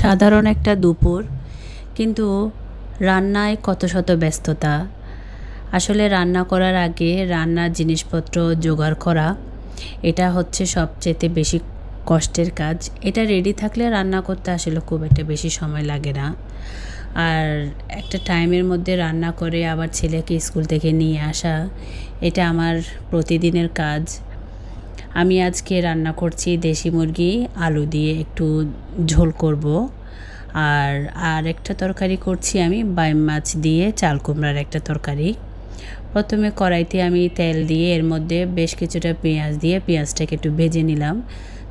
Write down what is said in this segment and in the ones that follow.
সাধারণ একটা দুপুর, কিন্তু রান্নায় কত শত ব্যস্ততা। আসলে রান্না করার আগে রান্নার জিনিসপত্র জোগাড় করা, এটা হচ্ছে সবচেয়ে বেশি কষ্টের কাজ। এটা রেডি থাকলে রান্না করতে আসলে খুব একটা বেশি সময় লাগে না। আর একটা টাইমের মধ্যে রান্না করে আবার ছেলেকে স্কুল থেকে নিয়ে আসা, এটা আমার প্রতিদিনের কাজ। আমি আজকে রান্না করছি দেশি মুরগি, আলু দিয়ে একটু ঝোল করব। আর আর একটা তরকারি করছি আমি, বাইম মাছ দিয়ে চাল কুমড়ার একটা তরকারি। প্রথমে কড়াইতে আমি তেল দিয়ে এর মধ্যে বেশ কিছুটা পেঁয়াজ দিয়ে পেঁয়াজটাকে একটু ভেজে নিলাম।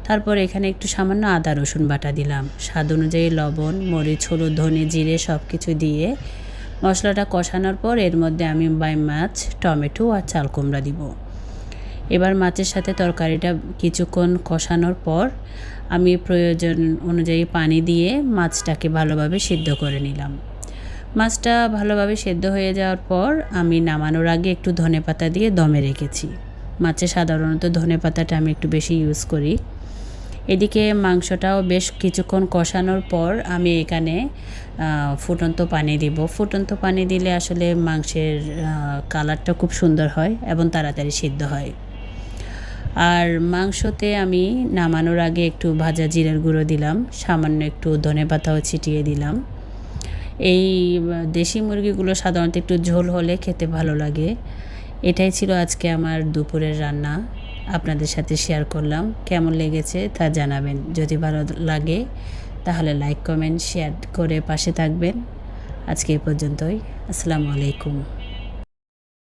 তারপর এখানে একটু সামান্য আদা, রসুন বাটা দিলাম। স্বাদ অনুযায়ী লবণ, মরিচ, হলুদ, ধনে জিরে সব কিছু দিয়ে মশলাটা কষানোর পর এর মধ্যে আমি বাইম মাছ, টমেটো আর চাল কুমড়া দিব। এবার মাছের সাথে তরকারিটা কিছুক্ষণ কষানোর পর আমি প্রয়োজন অনুযায়ী পানি দিয়ে মাছটাকে ভালোভাবে সিদ্ধ করে নিলাম। মাছটা ভালোভাবে সেদ্ধ হয়ে যাওয়ার পর আমি নামানোর আগে একটু ধনে পাতা দিয়ে দমে রেখেছি। মাছে সাধারণত ধনে পাতাটা আমি একটু বেশি ইউজ করি। এদিকে মাংসটাও বেশ কিছুক্ষণ কষানোর পর আমি এখানে ফুটন্ত পানি দিব। ফুটন্ত পানি দিলে আসলে মাংসের কালারটা খুব সুন্দর হয় এবং তাড়াতাড়ি সিদ্ধ হয়। আর মাংসতে আমি নামানোর আগে একটু ভাজা জিরের গুঁড়ো দিলাম, সামান্য একটু ধনে পাতাও ছিটিয়ে দিলাম। এই দেশি মুরগিগুলো সাধারণত একটু ঝোল হলে খেতে ভালো লাগে। এটাই ছিল আজকে আমার দুপুরের রান্না। আপনাদের সাথে শেয়ার করলাম, কেমন লেগেছে তা জানাবেন। যদি ভালো লাগে, তাহলে লাইক, কমেন্ট, শেয়ার করে পাশে থাকবেন। আজকে এ পর্যন্তই। আসসালামু আলাইকুম।